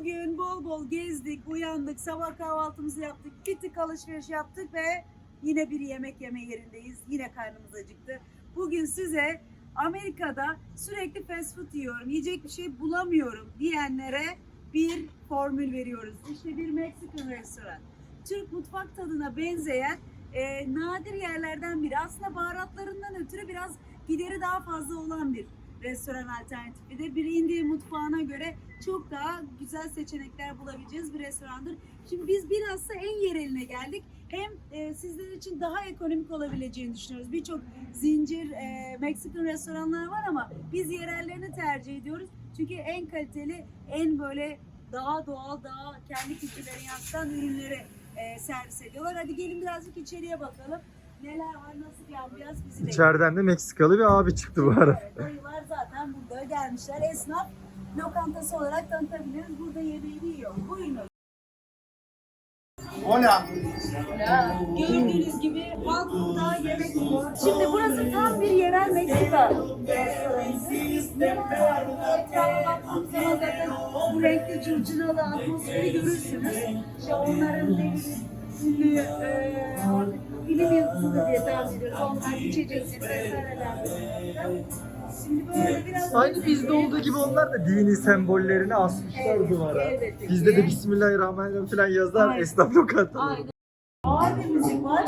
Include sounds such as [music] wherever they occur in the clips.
Bugün bol bol gezdik, uyandık, sabah kahvaltımızı yaptık, bir tık alışveriş yaptık ve yine bir yemek yeme yerindeyiz. Yine karnımız acıktı. Bugün size Amerika'da sürekli fast food yiyorum, yiyecek bir şey bulamıyorum diyenlere bir formül veriyoruz. İşte bir Meksikan restoran. Türk mutfak tadına benzeyen e, nadir yerlerden biri. Aslında baharatlarından ötürü biraz gideri daha fazla olan bir restoran alternatifi de bir Indiya mutfağına göre çok daha güzel seçenekler bulabileceğiz bir restorandır. Şimdi biz bilhassa en yereline geldik. Hem e, sizler için daha ekonomik olabileceğini düşünüyoruz. Birçok zincir e, Meksikan restoranlar var ama biz yerellerini tercih ediyoruz. Çünkü en kaliteli, en böyle daha doğal, daha kendi kültürlerini yansıtan ürünleri e, servis ediyorlar. Hadi gelin birazcık içeriye bakalım. Neler var, nasıl bir ambiyans bizi bekliyor. İçeriden de Meksikalı bir abi çıktı bu arada. Evet, gelmişler. Esnaf lokantası olarak tanıtabiliriz. Burada yemeğini yiyor. Buyurun. Hola. Gördüğünüz gibi halk burada yemek yiyor. Şimdi burası tam bir yerel Meksika restoranı. Bu renkli curcunalı atmosferi görürsünüz. İşte onların bileyim, ünlü e, bilim yıldızı diye tahmin ediyoruz. Onlar içecekleri vesaireler. Aynı bizde olduğu gibi onlar da dini sembollerini asmışlar Evet, duvara. Bizde de Bismillahirrahmanirrahim falan yazar Aynen. esnaf lokantaları. Aynen. Ağır bir müzik var.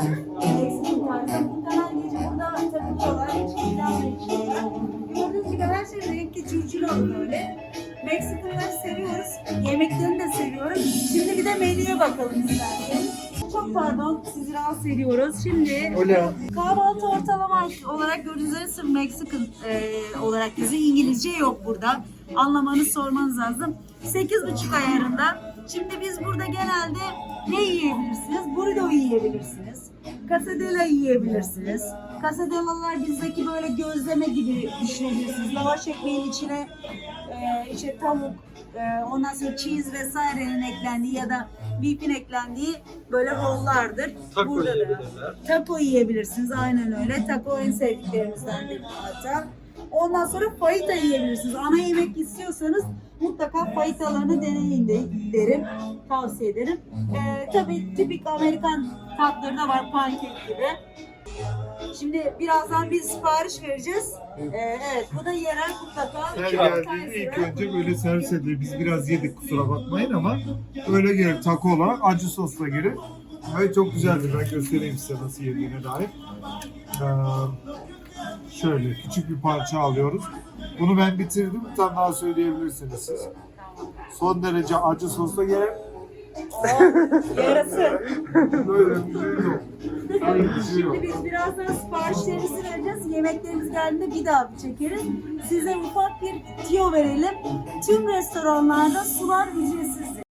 Meksika tarzı. Muhtemelen gece burada takılıyorlar. İçki falan içiyorlar. Gördüğünüz gibi her şey renkli curcuna böyle. Meksikalıları seviyoruz. Yemeklerini de seviyoruz. Şimdi bir de menüye bakalım isterseniz. Çok pardon sizi rahatsız ediyoruz. Şimdi Hola. kahvaltı ortalama olarak gördüğünüz üzere sırf Meksikan e, olarak yazıyor. İngilizce yok burada. Anlamanız sormanız lazım. 8,5 ayarında. Şimdi biz burada genelde ne yiyebilirsiniz? Burrito yiyebilirsiniz. Quesadilla yiyebilirsiniz. Quesadillalar bizdeki böyle gözleme gibi düşünebilirsiniz. Lavaş ekmeğin içine e, işte tavuk, e, ondan sonra cheese vesairenin eklendiği ya da beef'in eklendiği böyle rollardır. Taco Burada da. Taco yiyebilirsiniz aynen öyle. Taco en sevdiklerimizden biri hatta. Ondan sonra fajita yiyebilirsiniz. Ana yemek istiyorsanız mutlaka fajitalarını deneyin de derim. Tavsiye ederim. Ee, tabii tipik Amerikan tatları da var pankek gibi. Şimdi birazdan biz sipariş vereceğiz. Ee, evet bu da yerel mutlaka. Her geldiğinde ilk önce böyle servis edilir. Biz biraz yedik kusura bakmayın ama öyle gelir taco olarak acı sosla gelir. Evet çok güzeldir. Ben göstereyim size nasıl yediğine dair. Ee, şöyle küçük bir parça alıyoruz. Bunu ben bitirdim. Bir tane daha söyleyebilirsiniz siz. Son derece acı sosla gelir. Yarası. Böyle bir şey yok. Böyle bir şey yok. Şimdi biz birazdan siparişlerimizi vereceğiz. Yemeklerimiz geldiğinde bir daha bir çekeriz. Size ufak bir tiyo verelim. Tüm restoranlarda sular ücretsizdir.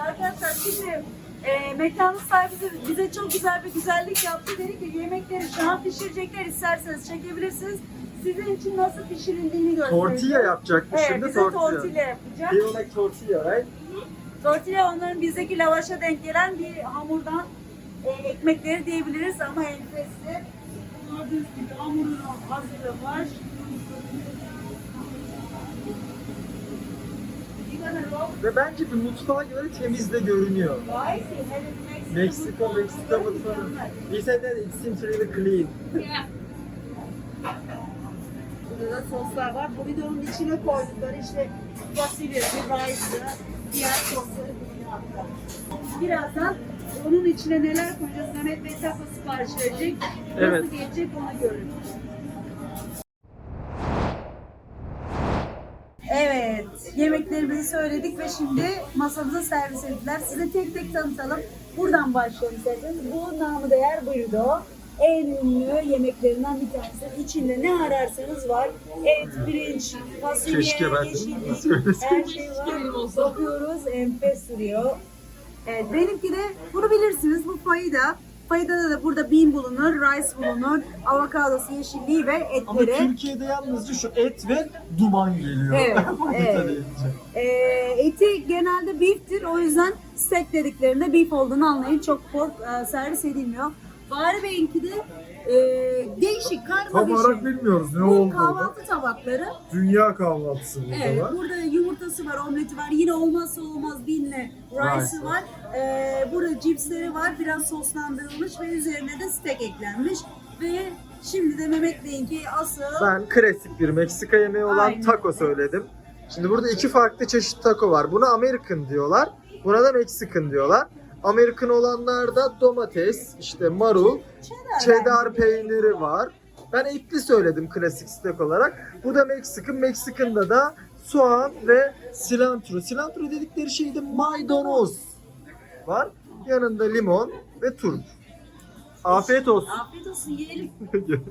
Arkadaşlar şimdi e, mekanın sahibi bize- bize çok güzel bir güzellik yaptı. Dedi ki yemekleri şu an pişirecekler isterseniz çekebilirsiniz. Sizin için nasıl pişirildiğini göstereceğim. Tortilla yapacakmış Evet, şimdi bize tortilla. tortilla yapacak. You like tortilla right? Tortilla onların bizdeki lavaşa denk gelen bir hamurdan e, ekmekleri diyebiliriz ama enfesli. Gördüğünüz gibi hamurun hazırı var. Ve bence bir mutfağa göre temiz de görünüyor. Meksika, Meksika mutfağı. He said that it seems really clean. Burada da soslar var. Burritonun içine koydukları işte fasulyesi, rice'ı, diğer sosları hatta. Birazdan onun içine neler koyacağız? Mehmet Bey taco sipariş verecek. Nasıl Evet. gelecek onu görün. Evet, yemeklerimizi söyledik ve şimdi masamıza servis ettiler. Size tek tek tanıtalım. Buradan başlayalım isterseniz. Bu namı değer burrito. En ünlü yemeklerinden bir tanesi. İçinde ne ararsanız var. Et, pirinç, fasulye, Keşke ben de yeşillik, her şey var. Bakıyoruz, enfes duruyor. Evet, benimki de bunu bilirsiniz. Bu fayda. Faydada da burada bean bulunur, rice bulunur, avokadosu, yeşilliği ve Ama etleri. Türkiye'de yalnızca şu et ve duman geliyor. Evet, [laughs] evet. Ee, eti genelde beef'tir. O yüzden steak dediklerinde beef olduğunu anlayın. Çok pork e, servis edilmiyor. Bahri Bey'inki de e, değişik karma Tam bir olarak şey. bilmiyoruz ne Bu olduğunu. kahvaltı tabakları. Dünya kahvaltısı burada Evet, var. burada yumurtası var, omleti var. Yine olmazsa olmaz binle rice'ı Rice. var. Ee, burada cipsleri var, biraz soslandırılmış ve üzerine de steak eklenmiş. Ve şimdi de Mehmet Bey'inki asıl Ben klasik bir Meksika yemeği olan Aynen. taco söyledim. Şimdi burada iki farklı çeşit taco var. Buna American diyorlar. Buna da Mexican diyorlar. American olanlarda domates, işte marul, cheddar peyniri var. Ben etli söyledim klasik steak olarak. Bu da Meksikan. Meksikan'da da soğan ve cilantro. Cilantro dedikleri şey de maydanoz var. Yanında limon ve turp. Afiyet olsun. Afiyet olsun yiyelim. [laughs]